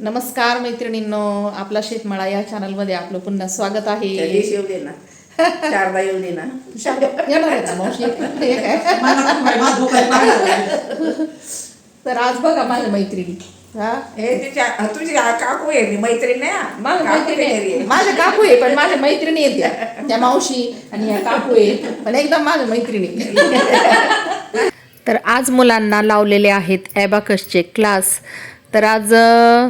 नमस्कार मैत्रिणींनो आपला शेतमाळा या चॅनलमध्ये आपलं पुन्हा स्वागत आहे. ना. ना. येणार ना मावशी? हे. काय? तर आज बघा माझ्या मैत्रिणी. हा? हे तिच्या तुझी आ- काकू आहे मी मैत्रीण नाही हा. माझ्या काकू मैत्रिणी आहे. आहे. माझ्या काकू आहे पण माझ्या मैत्रिणी आहेत त्या त्या मावशी आणि या काकू आहे पण एकदम माझ्या मैत्रिणी तर आज मुलांना लावलेले आहेत ॲबाकसचे क्लास तर आज अ,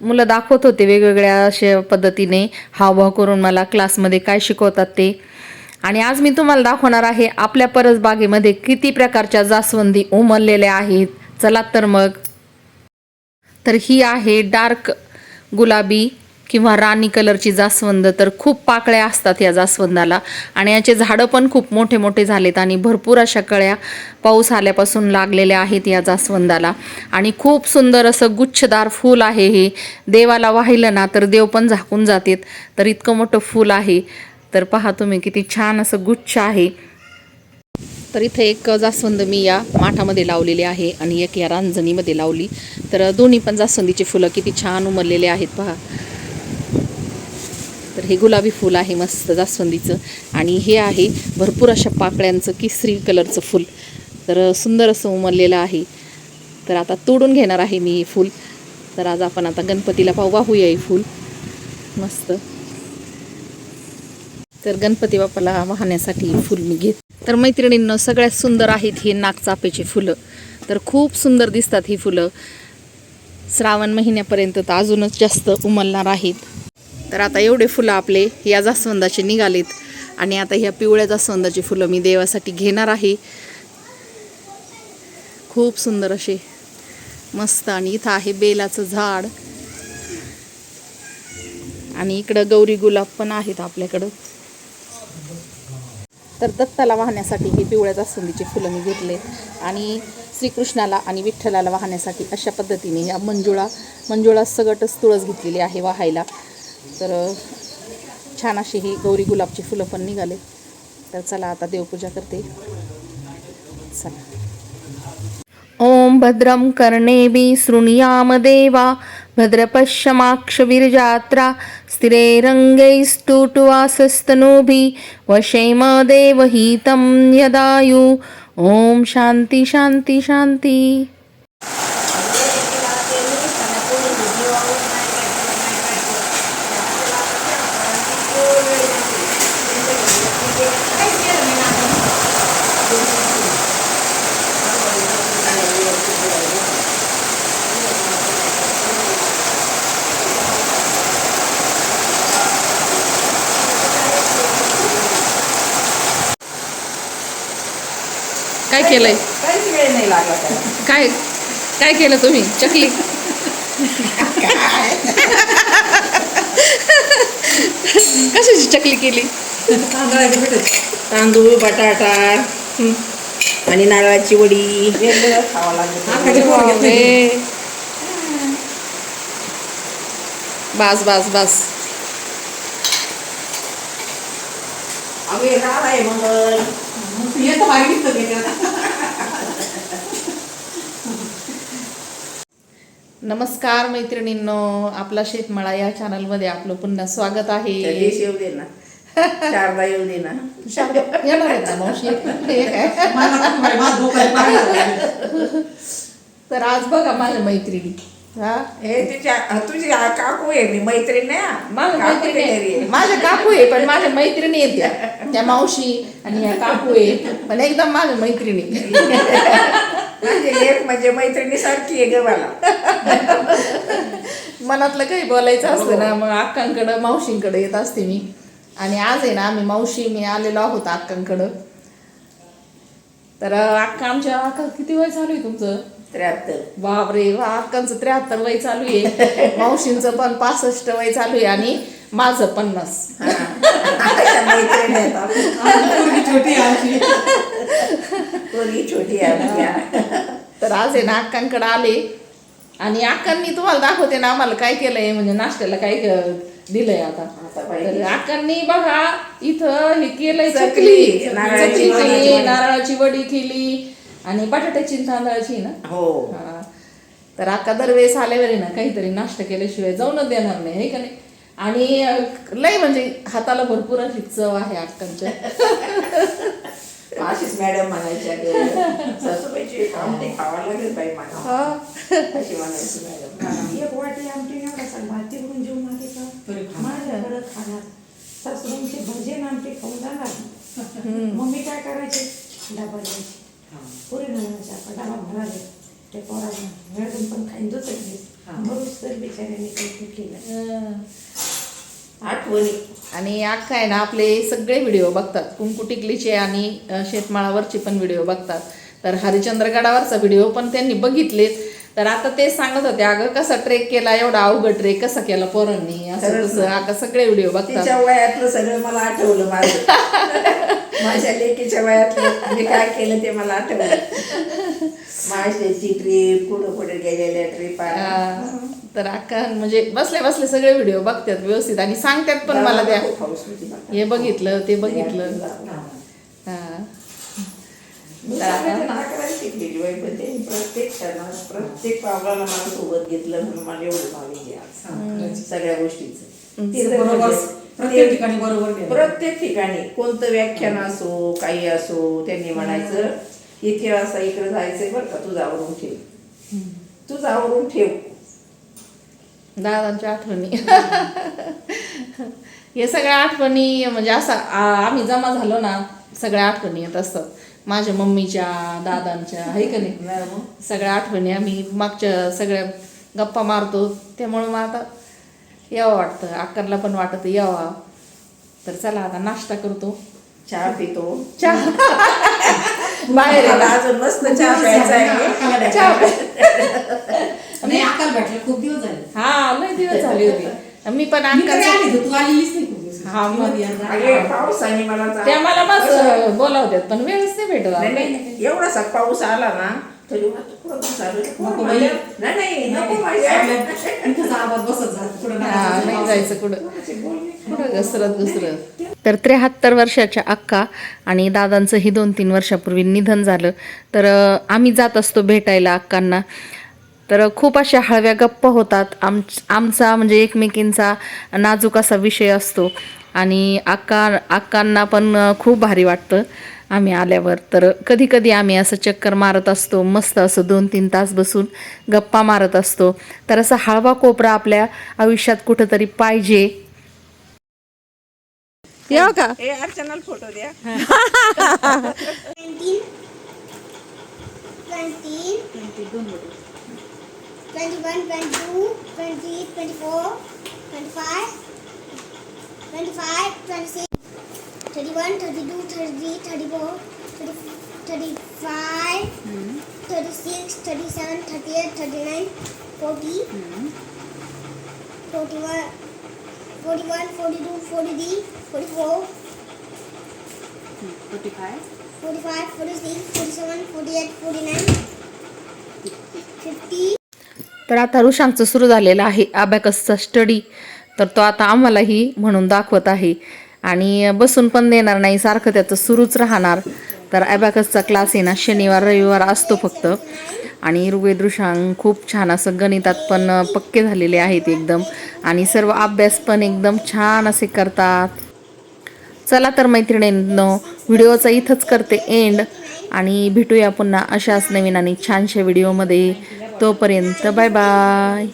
मुलं दाखवत होते वेगवेगळ्या अशा पद्धतीने हावभाव करून मला क्लासमध्ये काय शिकवतात ते. आणि आज मी तुम्हाला दाखवणार आहे आपल्या परसबागेमध्ये किती प्रकारच्या जास्वंदी उमललेल्या आहेत. चला तर मग. तर ही आहे डार्क गुलाबी किंवा राणी कलरची जास्वंद तर खूप पाकळ्या असतात या जास्वंदाला. आणि याचे झाडं पण खूप मोठे मोठे झालेत आणि भरपूर अशा कळ्या पाऊस आल्यापासून लागलेल्या आहेत या जास्वंदाला. आणि खूप सुंदर असं गुच्छदार फूल आहे हे. देवाला वाहिलं ना तर देव पण झाकून जातात. तर इतकं मोठं फूल आहे. तर पहा तुम्ही किती छान असं गुच्छ आहे. तर इथे एक जास्वंद मी या माठामध्ये लावलेली आहे आणि एक या रांजणीमध्ये लावली. तर दोन्ही पण जास्वंदीची फुलं किती छान उमरलेले आहेत पहा. हे गुलाबी फूल आहे मस्त जास्वंदीचं. आणि हे आहे भरपूर अशा पाकळ्यांचं केसरी कलरचं फूल. तर सुंदर असं उमललेलं आहे. तर आता तोडून घेणार आहे मी हे फूल. तर आज आपण आता गणपतीला पाहू वाहूया हे फूल. मस्त. तर गणपती बाप्पाला वाहण्यासाठी फूल मी घेत तर मैत्रिणींना सगळ्यात सुंदर आहेत हे नागचापेची फुलं. तर खूप सुंदर दिसतात ही फुलं. श्रावण महिन्यापर्यंत तर अजूनच जास्त उमलणार आहेत. तर आता एवढे फुलं आपले या जास्वंदाचे निघालेत. आणि आता ह्या पिवळ्या जास्वंदाची फुलं मी देवासाठी घेणार आहे. खूप सुंदर असे. मस्त आणि इथं आहे बेलाचं झाड. आणि इकडं गौरी गुलाब पण आहेत आपल्याकडं. तर दत्ताला वाहण्यासाठी हे पिवळ्या जास्वंदीचे फुलं मी घेतले. आणि श्रीकृष्णाला आणि विठ्ठलाला वाहण्यासाठी अशा पद्धतीने या मंजुळा मंजुळा सगटच तुळस घेतलेली आहे वाहायला. तर छान अशी ही गौरी गुलाबची फुलं पण निघाले. तर चला आता देवपूजा करते. चला. ओम भद्रं कर्णेभिः शृणुयाम देवा भद्रपश्यमाक्षविरजात्रा स्थिरैरङ्गैस्तुटुवासस्तनूभिः वशेम देवहितं यदायु। ॐ शान्ति शान्ति शान्ति। काय केलंय? काहीच वेळ नाही लागला त्याला. काय काय केलं तुम्ही? चकली? कशाची चकली केली? तांदूळ बटाटा हं, आणि नारळाची वडी. वेगवेगळं खावं लागलं बापरे. बास बास बास. अगे आहे मंगल नमस्कार मैत्रिणींनो आपला शेतमाळा या चॅनलमध्ये आपलं पुन्हा स्वागत आहे. येऊ दे ना. चारदा येऊ दे ना. शांत- येणार आहे ना मावशी? काय? तर आज बघा माझ्या मैत्रिणी. हा? हे तिच्या तुझी आ- काकू आहे मी मैत्रीण नाही हा. माझ्या काकू मैत्रिणी आहे. आहे. माझ्या काकू आहे पण माझ्या मैत्रिणी आहेत त्या. त्या मावशी आणि ह्या काकू आहे. पण एकदम माझ्या मैत्रिणी. माझी म्हणजे मैत्रिणी सारखी आहे ग मला मनातलं काही बोलायचं असतं ना मग अक्कांकडं मावशींकडे येत असते मी. आणि आज आहे ना आम्ही मावशी मी आलेलो आहोत अक्कांकडं. तर अक्का आमच्या अक्का किती वय चालू आहे तुमचं? त्र्याहत्तर. बापरे वा अक्कांचं त्र्याहत्तर वय चालू आहे. मावशींचं पण पासष्ट वय चालू आहे आणि माझं पन्नास. पोरगी छोटी. तर आज आहे ना अक्कांकडे आले. आणि अक्कांनी तुम्हाला दाखवते ना आम्हाला काय केलंय म्हणजे नाश्त्याला काय क- दिलंय आता. तर अक्कांनी बघा इथं हे केलंय चकली. केली. नारळाची वडी केली. आणि बटाट्याची तांदळाची ना? हो. हा. तर अक्का दरवेळेस आल्यावर ना काहीतरी नाश्ता केल्याशिवाय जाऊनच देणार नाही हे का नाही? आणि अं, लय म्हणजे हाताला भरपूर अशी चव आहे अक्कांच्या अशीच मॅडम म्हणायच्या ग. सासूबाईची आमटी खावा लागेल बाई मला. हा. अशी म्हणायची मॅडम. एक वाटी आमटी सांग घेऊन जेवून का माझ्याकडं खाणार. सासूबाईंचे भजे आमटी खाऊन जाणार. मम्मी काय करायचे? डबा द्यायची. पुरी म्हणायचे आपण डबा भराले ते पोरांना मॅडम पण खाईन दुसरे बरोच तर बिचाऱ्याने काही केलं. आठवणी. आणि अक्का आहे ना आपले सगळे व्हिडिओ बघतात. कुंकू टिकलीचे आणि शेतमाळावरचे पण व्हिडिओ बघतात. तर हरिचंद्रगडावरचा व्हिडिओ पण त्यांनी बघितलेत. तर आता ते सांगत होते अगं कसा ट्रेक केला? एवढा अवघड ट्रेक कसा केला पोरांनी? असं खरंच तसं. ना. आता सगळे व्हिडिओ बघतात. तिच्या वयातलं सगळं मला आठवलं माझं. माझ्या लेकीच्या वयातलं मी काय केलं ते मला आठवलं. माझ्याची ट्रीप कुठं कुठे गेलेल्या ट्रीप तर अक्का म्हणजे बसले बसले सगळे व्हिडिओ बघतात व्यवस्थित आणि सांगतात पण मला त्या. हे बघितलं ते बघितलं. हा. मी सांगायचं ना करायला शिकलेली बाई पण त्यांनी प्रत्येक क्षणात प्रत्येक पावलाला मला सोबत घेतलं म्हणून मला एवढं आहे आज. सगळ्या गोष्टीचं. म्हणजे प्रत्येक ते- ठिकाणी बरोबर. प्रत्येक ठिकाणी कोणतं व्याख्यान असो काही असो त्यांनी म्हणायचं इथे असं इकडे जायचंय बरं का तुझं आवरून ठेव. तुझं आवरून ठेव. दादांच्या आठवणी. हे सगळ्या आठवणी म्हणजे असं आम्ही जमा झालो ना सगळ्या आठवणी येत असतात माझ्या मम्मीच्या दादांच्या आहे का नाही? सगळ्या आठवणी आम्ही मागच्या सगळ्या गप्पा मारतो. त्यामुळे मग आता यावं वाटतं. अक्करला पण वाटतं यावा. तर चला आता नाश्ता करतो. चहा पितो. चहा. बाहेर. अजून मस्त चहा प्यायचा आहे. चहा नाही अक्काला भेटले खूप दिवस झाले. हा लय दिवस झाले होते. मी पण होती, तू आलेलीच नाही. हा, मग. मध्ये यंदा. अगे पावसाने मला जा- त्या मला बस बोलावतात पण वेळच नाही भेटत नाही, आता. नाही, एवढासा पाऊस आला ना तरी वाटतं? नको बाई. नाही नाही नको माझ्या हा, नाही कुठं घसरत घसरत. त्र्याहत्तर वर्षाच्या अक्का आणि दादांचंही दोन तीन वर्षापूर्वी निधन झालं. तर अं, आम्ही जात असतो भेटायला अक्कांना. तर खूप अशा हळव्या गप्पा होतात. आम आमचा म्हणजे एकमेकींचा नाजूक असा विषय असतो. आणि अक्का अक्कांना पण खूप भारी वाटतं. आम्ही आल्यावर तर कधी कधी आम्ही असं चक्कर मारत असतो मस्त असं दोन तीन तास बसून गप्पा मारत असतो. तर असा हळवा कोपरा आपल्या आयुष्यात कुठंतरी पाहिजे. याव का? ए अर्चनाला फोटो द्या. 19 25 25 26 31 32 33 34 30 35 36 37 38 39 40 41 41 42 43 44 45, 46, 47, 48, 49, 50. तर आता ऋषांचं सुरू झालेलं आहे अबॅकसचा स्टडी तर तो आता आम्हालाही म्हणून दाखवत आहे. आणि बसून पण देणार नाही सारखं त्याचं सुरूच राहणार. तर ॲबॅकसचा क्लास आहे ना शनिवार रविवार असतो फक्त. आणि ऋग्वेदृषांग खूप छान असं गणितात पण पक्के झालेले आहेत एकदम. आणि सर्व अभ्यास पण एकदम छान असे करतात. चला तर मैत्रिणींनो व्हिडिओचा इथंच करते एंड आणि भेटूया पुन्हा अशाच नवीन आणि छानशा व्हिडिओमध्ये तोपर्यंत बाय बाय